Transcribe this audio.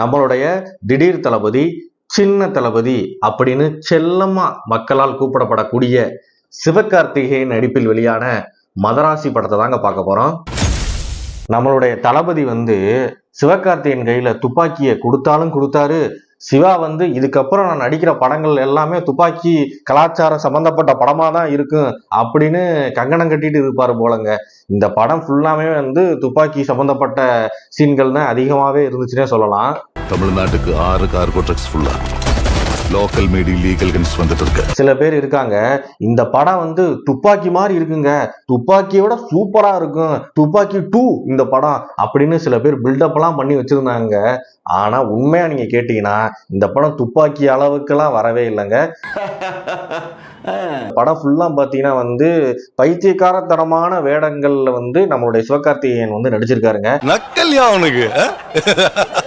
நம்மளுடைய திடீர் தளபதி சின்ன தளபதி அப்படின்னு செல்லமா மக்களால் கூப்பிடப்படக்கூடிய சிவகார்த்திகேயன் நடிப்பில் வெளியான மதராசி படத்தை தாங்க பார்க்க போறோம். நம்மளுடைய தளபதி வந்து சிவகார்த்திகேயன் கையில துப்பாக்கியை கொடுத்தாலும் கொடுத்தாரு. சிவா வந்து இதுக்கப்புறம் நான் நடிக்கிற படங்கள் எல்லாமே துப்பாக்கி கலாச்சாரம் சம்பந்தப்பட்ட படமா தான் இருக்கும் அப்படின்னு கங்கணம் கட்டிட்டு இருப்பாரு போலங்க. இந்த படம் ஃபுல்லாமே வந்து துப்பாக்கி சம்பந்தப்பட்ட சீன்கள் தான் அதிகமாகவே இருந்துச்சுன்னே சொல்லலாம். தமிழ்நாட்டுக்கு ஆறு கார்கோ ட்ரக்ஸ் ஃபுல்லாக லோக்கல் மீடி லீகல் கன்ஸ் வந்துட்டு இருக்கு சில பேர் இருக்காங்க இந்த படம் வந்து துப்பாக்கி மாதிரி இருக்குங்க. துப்பாக்கியோட சூப்பரா இருக்கும். துப்பாக்கி டூ இந்த படம் அப்படின்னு சில பேர் பில்டப் எல்லாம் பண்ணி வச்சிருந்தாங்க. ஆனா உண்மையா நீங்க கேட்டீங்கன்னா இந்த படம் துப்பாக்கி அளவுக்கெல்லாம் வரவே இல்லைங்க. படம் ஃபுல்லா பாத்தீங்கன்னா வந்து பைத்தியக்காரத்தனமான வேடங்கள்ல வந்து நம்மளுடைய சிவகார்த்திகேயன் வந்து நடிச்சிருக்காருங்க. நக்கல்யா அவனுக்கு